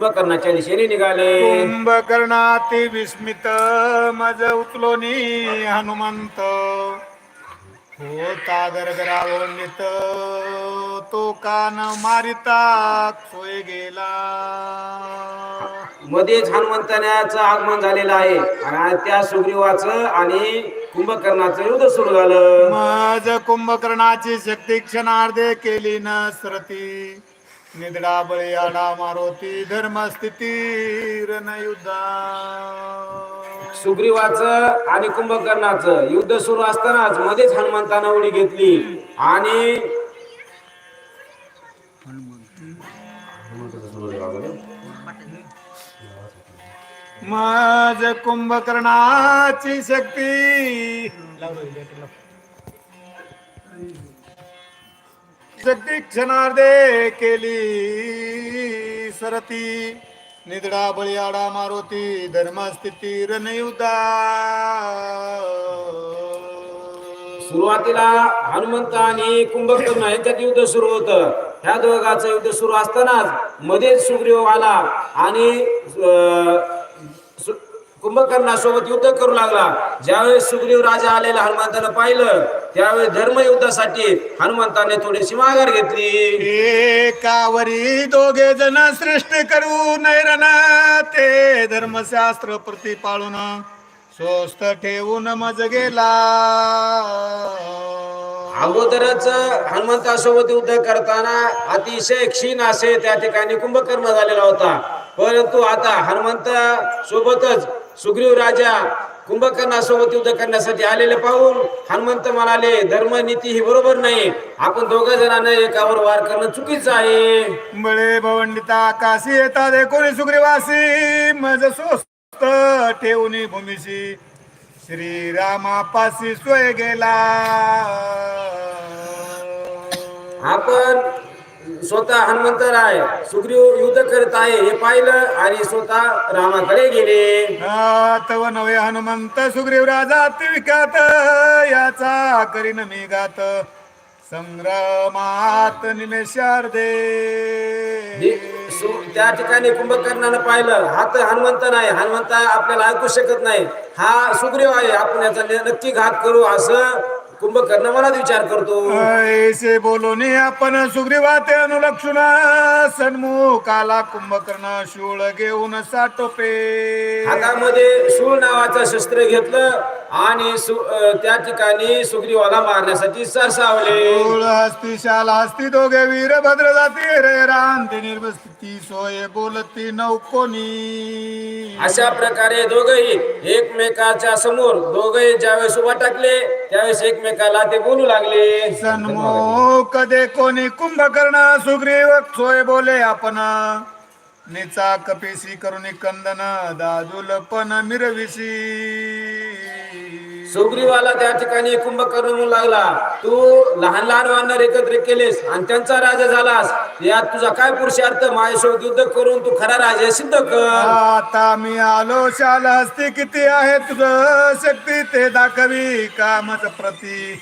कुंभकर्णाच्या दिशेने निघाले. कुंभकर्णाती विस्मित मज उचलोनी हनुमंत. होता गरगरावंडित तो कान मारिता सोय गेला. मध्येच हनुमंताण्याचं आगमन झालेलं आहे. आणि त्या सुग्रीवाचं आणि कुंभकर्णाचं युद्ध सुरू झालं. मज कुंभकर्णाची शक्ती क्षणार्धे केली न सरती. निदडा बळी आडा मारोती धर्मस्थिती रणयुद्धा सुग्रीवाचं आणि कुंभकर्णाचं युद्ध सुरू असतानाच मध्येच हनुमंतानं उडी घेतली. आणि मज कुंभकर्णाची शक्ती. जगदीक्षणार्दे केली. सरती निदडा बळीआडा मारुती धर्मस्थिती रणयुदा सुरुवातीला हनुमंत आणि कुंभकर्ण यांच्यात युद्ध सुरू होतं. ह्या दोघांचं युद्ध सुरू असतानाच मध्येच सुग्रीव आला आणि कुंभकर्णासोबत युद्ध करू लागला. ज्यावेळेस सुग्रीव राजा आलेला हनुमंतानं पाहिलं त्यावेळेस धर्मयुद्धासाठी हनुमंताने थोडीशी माघार घेतली. एकावरी दोघे जण सृष्टी करू नैरन ते धर्मशास्त्र प्रतिपाळून स्वस्त ठेवून मज गेला. अगोदरच हनुमंतासोबत युद्ध करताना अतिशय क्षीण असे त्या ठिकाणी कुंभकर्ण झालेला होता. परंतु आता हनुमंत सोबतच सुग्रीव राजा कुंभकर्णासोबत युद्ध करण्यासाठी आलेले पाहून हनुमंत म्हणाले धर्मनीती ही बरोबर नाही. आपण दोघं जणांना एकावर वार करणं चुकीचं आहे. बळे भवंडिता आकाशी येतात एकोणी सुग्रीवासी? मज स्वस्त ठेवून भूमीशी. श्रीरामापाशी सोय गेला. आपण स्वतः हनुमंतराय सुग्रीव युद्ध करत आहे हे पाहिलं आणि स्वतः रामाकडे गेले. तव नवे हनुमंत सुग्रीव राजा विख्यात याचा करीन मी गात संग्रामात निमेशार्दे त्या ठिकाणी कुंभकर्णानं पाहिलं हा तर हनुमंत नाही. हनुमंत आपल्याला ऐकू शकत नाही. हा सुग्रीव आहे. आपण याचा नक्की घात करू असं कुंभकर्ण मनात विचार करतो. ऐसे बोलून आपण सुग्रीवाते अनुलक्षुण सन्मुखाला कुंभकर्ण शूळ घेऊन साटोपे हातामध्ये शूळ नावाचं शस्त्र घेतलं आणि त्या ठिकाणी सुग्रीवाला मारण्यासाठी सरसावले. हस्ती शाल हस्ती दोघे वीरभद्र जाती रे रांती निर्वस्थिती सोय बोलती नौकोनी. अशा प्रकारे दोघही एकमेकाच्या समोर दोघही ज्यावेळेस उभा टाकले त्यावेळेस एकमेकाला ते बोलू लागले. सन्मुख दे कोणी कुंभकर्ण सुग्रीव सोय बोले आपण. निचा कपिसी करुणी कंदन दादुल पण मिरविशी सुग्रीवाला त्या ठिकाणी कुंभकर्ण म्हणू लागला. तू लहान लहान वानर एकत्र केलेस आणि त्यांचा राजा झालास. यात तुझा काय पुरुषार्थ माझ्यासोबत युद्ध करून तू खरा राजा सिद्ध कर. आता मी आलो शाल हस्ती किती आहे? तुझ शक्ती ते दाखवी. कामच प्रती